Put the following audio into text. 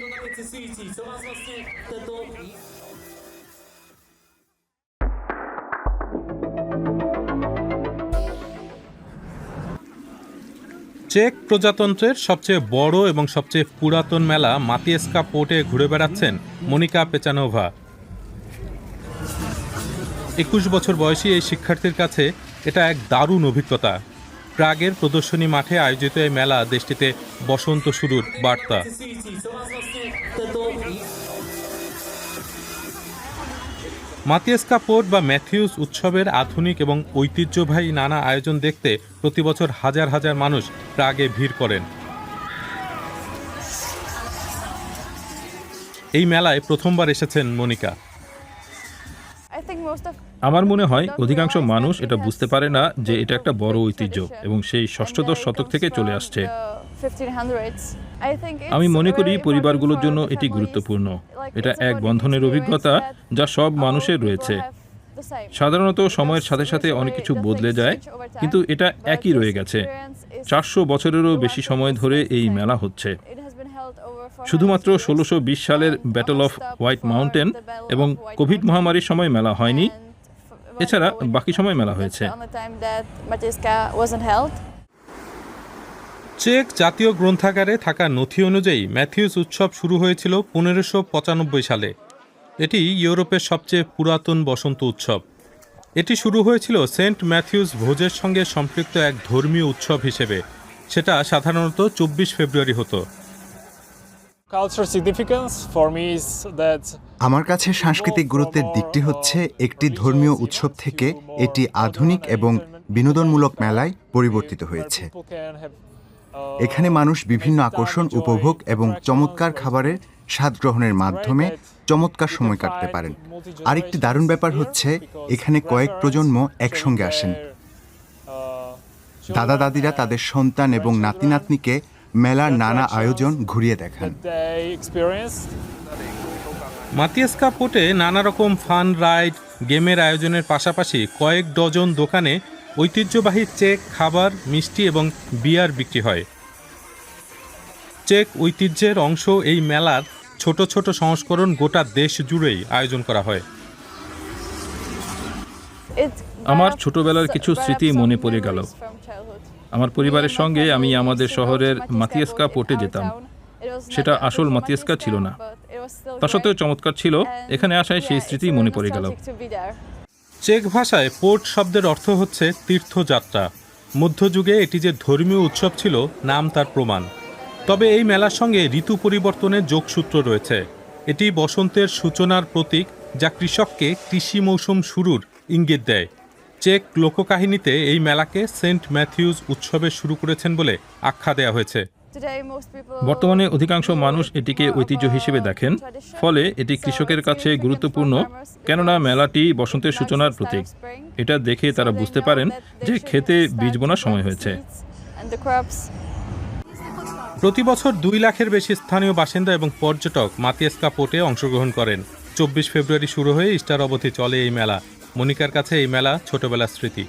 na co check প্রজাতন্ত্রের সবচেয়ে বড় এবং সবচেয়ে পুরাতন মেলা মাতিয়েস্কা পোর্টে ঘুরে বেড়াচ্ছেন মনিকা পেচানোভা। একুশ বছর বয়সী এই শিক্ষার্থীর কাছে এটা এক দারুণ অভিজ্ঞতা। প্রাগের প্রদর্শনী মাঠে আয়োজিত এই মেলা দেশটিতে বসন্ত শুরুর বার্তা। মাতিয়াস্কা পোর্ট বা ম্যাথিউস উৎসবের আধুনিক এবং ঐতিহ্যবাহী নানা আয়োজন দেখতে প্রতিবছর হাজার হাজার মানুষ প্রাগে ভিড় করেন। এই মেলায় প্রথমবার এসেছেন মনিকা। আমার মনে হয় অধিকাংশ মানুষ এটা বুঝতে পারে না যে এটা একটা বড় ঐতিহ্য এবং সেই ষষ্ঠদশ শতক থেকে চলে আসছে। আমি মনে করি পরিবারগুলোর জন্য এটি গুরুত্বপূর্ণ। এটা এক বন্ধনের অভিজ্ঞতা যা সব মানুষের রয়েছে। সাধারণত সময়ের সাথে সাথে অনেক কিছু বদলে যায় কিন্তু এটা একই রয়ে গেছে। চারশো বছরেরও বেশি সময় ধরে এই মেলা হচ্ছে। শুধুমাত্র ষোলোশো বিশ সালের ব্যাটল অফ হোয়াইট মাউন্টেন এবং কোভিড মহামারীর সময় মেলা হয়নি। এছাড়া বাকি সময় মেলা হয়েছে। চেক জাতীয় গ্রন্থাগারে থাকা নথি অনুযায়ী ম্যাথিউস উৎসব শুরু হয়েছিল পনেরোশো পঁচানব্বই সালে। এটি ইউরোপের সবচেয়ে পুরাতন বসন্ত উৎসব। এটি শুরু হয়েছিল সেন্ট ম্যাথিউস ভোজের সঙ্গে সম্পৃক্ত এক ধর্মীয় উৎসব হিসেবে। সেটা সাধারণত চব্বিশ ফেব্রুয়ারি হতো। আমার কাছে সাংস্কৃতিক গুরুত্বের দিকটি হচ্ছে একটি ধর্মীয় উৎসব থেকে এটি আধুনিক এবং বিনোদনমূলক মেলায় পরিবর্তিত হয়েছে। uh, এখানে মানুষ বিভিন্ন আকর্ষণ উপভোগ এবং চমৎকার খাবারের স্বাদ গ্রহণের মাধ্যমে চমৎকার সময় কাটতে পারেন। আরেকটি দারুণ ব্যাপার হচ্ছে এখানে কয়েক প্রজন্ম একসঙ্গে আসেন। দাদা দাদিরা তাদের সন্তান এবং নাতি নাতনিকে মেলার নানা আয়োজন ঘুরিয়ে দেখান। মাতিয়াস্কা পোর্টে নানা রকম ফান রাইড গেমের আয়োজনের পাশাপাশি কয়েক ডজন দোকানে ঐতিহ্যবাহী চেক খাবার মিষ্টি এবং বিয়ার বিক্রি হয়। চেক ঐতিহ্যের অংশ এই মেলার ছোট ছোট সংস্করণ গোটা দেশ জুড়েই আয়োজন করা হয়। আমার ছোটবেলার কিছু স্মৃতি মনে পড়ে গেল। আমার পরিবারের সঙ্গে আমি আমাদের শহরের মাতিয়াস্কা পোর্টে যেতাম। সেটা আসল মাতিয়াস্কা ছিল না। তা সত্ত্বেও চমৎকার ছিল। এখানে আসায় সেই স্মৃতি মনে পড়ে গেল। চেক ভাষায় পোর্ট শব্দের অর্থ হচ্ছে তীর্থযাত্রা। মধ্যযুগে এটি যে ধর্মীয় উৎসব ছিল, নাম তার প্রমাণ। তবে এই মেলার সঙ্গে ঋতু পরিবর্তনের যোগসূত্র রয়েছে। এটি বসন্তের সূচনার প্রতীক, যা কৃষককে কৃষি মৌসুম শুরুর ইঙ্গিত দেয়। চেক লোককাহিনীতে এই মেলাকে সেন্ট ম্যাথিউস উৎসবে শুরু করেছেন বলে আখ্যা দেওয়া হয়েছে। বর্তমানে অধিকাংশ মানুষ এটিকে ঐতিহ্য হিসেবে দেখেন। ফলে এটি কৃষকের কাছে গুরুত্বপূর্ণ কেননা মেলাটি বসন্তের সূচনার প্রতীক। এটা দেখে তারা বুঝতে পারেন যে খেতে বীজ বোনার সময় হয়েছে। প্রতি বছর দুই লাখের বেশি স্থানীয় বাসিন্দা এবং পর্যটক মাতিয়াস্কা পোর্টে অংশগ্রহণ করেন। চব্বিশ ফেব্রুয়ারি শুরু হয়ে ইস্টার অবধি চলে এই মেলা। মনিকার কাছে এই মেলা ছোটবেলার স্মৃতি।